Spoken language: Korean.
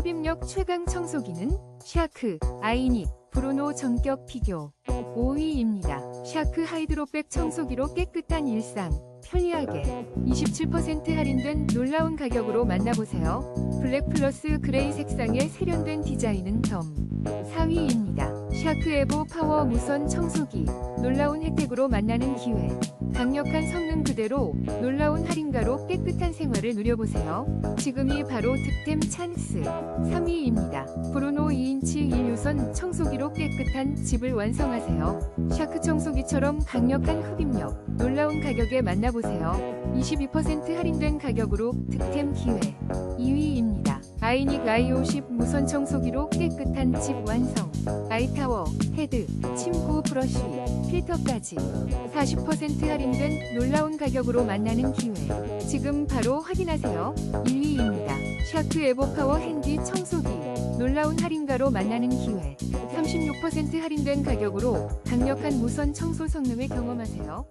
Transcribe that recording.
흡입력 최강 청소기는 샤크, 아이닉, 브루노 전격 비교 5위입니다. 샤크 하이드로백 청소기로 깨끗한 일상, 편리하게 27% 할인된 놀라운 가격으로 만나보세요. 블랙 플러스 그레이 색상의 세련된 디자인은 점 4위 샤크 에보 파워 무선 청소기 놀라운 혜택으로 만나는 기회 강력한 성능 그대로 놀라운 할인가로 깨끗한 생활을 누려보세요. 지금이 바로 득템 찬스 3위입니다. 브루노 2인치 1유선 청소기로 깨끗한 집을 완성하세요. 샤크 청소기처럼 강력한 흡입력 놀라운 가격에 만나보세요. 22% 할인된 가격으로 득템 기회. 2위입니다. 아이닉 i50 무선 청소기로 깨끗한 집 완성. 아이타워, 헤드, 침구 브러쉬, 필터까지 40% 할인된 놀라운 가격으로 만나는 기회. 지금 바로 확인하세요. 1위입니다. 샤크 에버파워 핸디 청소기 놀라운 할인가로 만나는 기회. 36% 할인된 가격으로 강력한 무선 청소 성능을 경험하세요